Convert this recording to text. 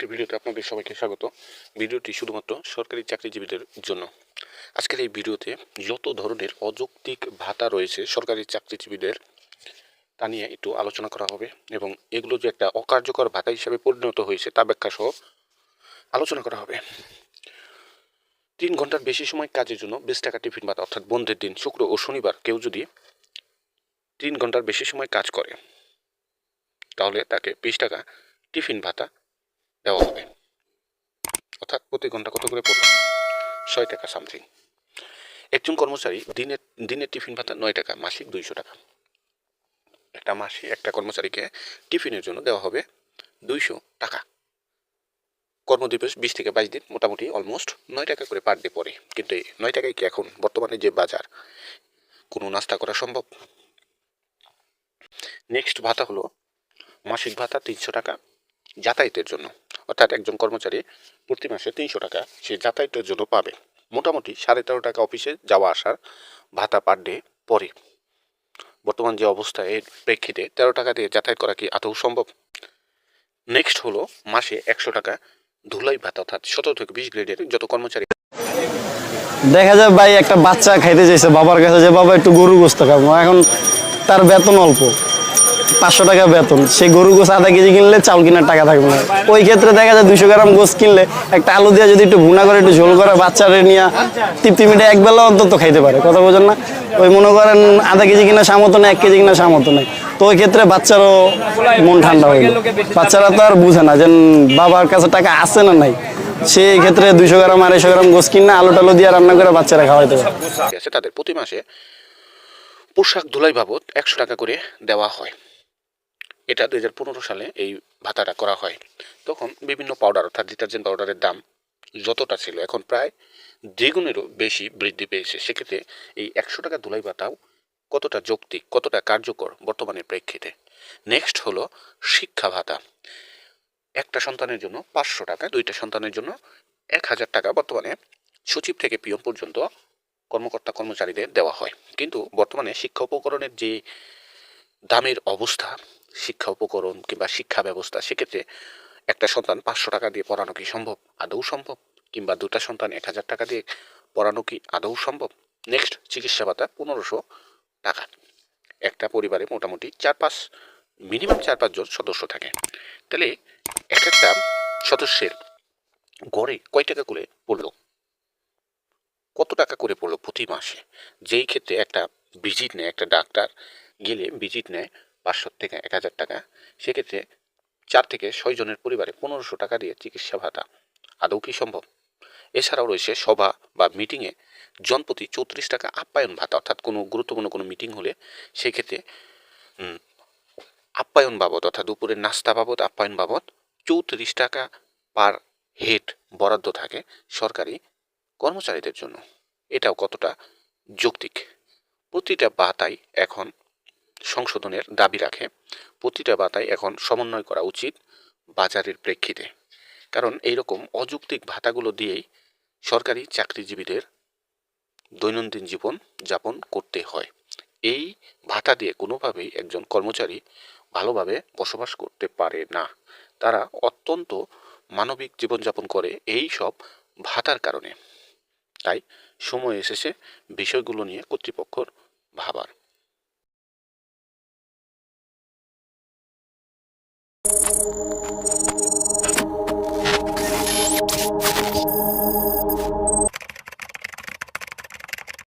একটি ভিডিওতে আপনাদের সবাইকে স্বাগত। ভিডিওটি শুধুমাত্র সরকারি চাকরিজীবীদের জন্য। আজকের এই ভিডিওতে যত ধরনের অযৌক্তিক ভাতা রয়েছে সরকারি চাকরিজীবীদের, তা নিয়ে একটু আলোচনা করা হবে এবং এগুলো যে একটা অকার্যকর ভাতা হিসাবে পরিণত হয়েছে তা ব্যাখ্যা সহ আলোচনা করা হবে। তিন ঘণ্টার বেশি সময় কাজের জন্য বিশ টাকা টিফিন ভাতা, অর্থাৎ বন্ধের দিন, শুক্র ও শনিবার কেউ যদি তিন ঘণ্টার বেশি সময় কাজ করে, তাহলে তাকে বিশ টাকা টিফিন ভাতা দেওয়া হবে। অর্থাৎ প্রতি ঘণ্টা কত করে পড়বে? ছয় টাকা সামথিং একজন কর্মচারী দিনে দিনের টিফিন ভাতা নয় টাকা, মাসিক দুইশো টাকা। একটা মাসে একটা কর্মচারীকে টিফিনের জন্য দেওয়া হবে দুইশো টাকা। কর্মদিবস বিশ থেকে বাইশ দিন, মোটামুটি অলমোস্ট নয় টাকা করে পার ডে পড়ে। কিন্তু এই নয় টাকায় কি এখন বর্তমানে যে বাজার, কোনো নাস্তা করা সম্ভব? নেক্সট ভাতা হলো মাসিক ভাতা তিনশো টাকা যাতায়াতের জন্য। অর্থাৎ একজন কর্মচারী প্রতি মাসে তিনশো টাকা সে যাতায়াতের জন্য পাবে। মোটামুটি সাড়ে তেরো টাকা অফিসে যাওয়া আসার ভাতা পার ডে পরে। বর্তমান যে অবস্থা, এর প্রেক্ষিতে তেরো টাকা দিয়ে যাতায়াত করা কি আদৌ সম্ভব? নেক্সট হলো মাসে একশো টাকা ধুলাই ভাতা, অর্থাৎ সতেরো থেকে বিশ গ্রেডের যত কর্মচারী দেখা যায় ভাই, একটা বাচ্চা খাইতে চাইছে, বাবার কাছে যে, বাবা, একটু গরু গোস্ত খাব। এখন তার বেতন অল্প। পাঁচশো টাকা বেতন। সে গরু গোস আধা কেজি কিনলে চাউল কেনার টাকা থাকবে না। ওই ক্ষেত্রে দেখা যায় দুশো গ্রাম গোস কিনলে একটা আলু দিয়ে যদি একটু ভুনা করে, একটু ঝোল করে, বাচ্চারে নিয়ে তৃপ্তি মিটে এক বেলা অন্তত খাইতে পারে। কথা বোঝেন না? ওই মনে করেন আধা কেজি কিনা সামর্থ্য নেই, এক কেজি কিনা সামর্থ্য নেই। তো ওই ক্ষেত্রে বাচ্চারও মন ঠান্ডা হয়ে গেল বাচ্চারা তো আর বুঝে না যে বাবার কাছে টাকা আছে না নাই। সেই ক্ষেত্রে দুইশো গ্রাম, আড়াইশো গ্রাম গোস কিনা আলু টালু দিয়ে রান্না করে বাচ্চারা খাওয়াইতে পারে। তাদের প্রতি মাসে পোশাক ধুলাই বাবদ একশো টাকা করে দেওয়া হয়। এটা দুই হাজার পনেরো সালে এই ভাতাটা করা হয়। তখন বিভিন্ন পাউডার অর্থাৎ ডিটারজেন্ট পাউডারের দাম যতটা ছিল, এখন প্রায় দ্বিগুণেরও বেশি বৃদ্ধি পেয়েছে। সেক্ষেত্রে এই একশো টাকা ধুলাই ভাতাও কতটা যৌক্তিক, কতটা কার্যকর বর্তমানের প্রেক্ষিতে? নেক্সট হলো শিক্ষা ভাতা। একটা সন্তানের জন্য পাঁচশো টাকা, দুইটা সন্তানের জন্য এক হাজার টাকা বর্তমানে সচিব থেকে পিয়ন পর্যন্ত কর্মকর্তা কর্মচারীদের দেওয়া হয়। কিন্তু বর্তমানে শিক্ষা উপকরণের যে দামের অবস্থা শিক্ষা উপকরণ কিংবা শিক্ষা ব্যবস্থা, সেক্ষেত্রে একটা সন্তান পাঁচশো টাকা দিয়ে পড়ানো কি সম্ভব? আদৌ সম্ভব? কিংবা দুটা সন্তান এক হাজার টাকা দিয়ে পড়ানো কি আদৌ সম্ভব? নেক্সট চিকিৎসা ভাতা পনেরোশো টাকা। একটা পরিবারে মোটামুটি চার পাঁচ মিনিমাম চার পাঁচজন সদস্য থাকে। তাহলে এক একটা সদস্যের গড়ে কয় টাকা করে পড়ল? কত টাকা করে পড়ল প্রতি মাসে? যেই ক্ষেত্রে একটা ভিজিট নেয়, একটা ডাক্তার গেলে ভিজিট নেয় পাঁচশো থেকে এক হাজার টাকা। সেক্ষেত্রে চার থেকে ছয় জনের পরিবারে পনেরোশো টাকা দিয়ে চিকিৎসা ভাতা। আদৌ কি সম্ভব? এছাড়াও রয়েছে সভা বা মিটিংয়ে জনপ্রতি চৌত্রিশ টাকা আপ্যায়ন ভাতা, অর্থাৎ কোনো গুরুত্বপূর্ণ কোনো মিটিং হলে সেক্ষেত্রে আপ্যায়ন বাবদ, অর্থাৎ দুপুরের নাস্তা বাবদ, আপ্যায়ন বাবদ চৌত্রিশ টাকা পার হেড বরাদ্দ থাকে সরকারি কর্মচারীদের জন্য। এটাও কতটা যৌক্তিক? প্রতিটা বাতাই এখন সংশোধনের দাবি রাখে। প্রতিটা বাতাই এখন সমন্বয় করা উচিত বাজারের প্রেক্ষিতে। কারণ এইরকম অযৌক্তিক ভাতাগুলো দিয়েই সরকারি চাকরিজীবীদের দৈনন্দিন জীবন যাপন করতে হয়। এই ভাতা দিয়ে কোনোভাবেই একজন কর্মচারী ভালোভাবে বসবাস করতে পারে না। তারা অত্যন্ত মানবিক জীবনযাপন করে এই সব ভাতার কারণে। তাই সময় এসেছে বিষয়গুলো নিয়ে কর্তৃপক্ষর ভাবার। Música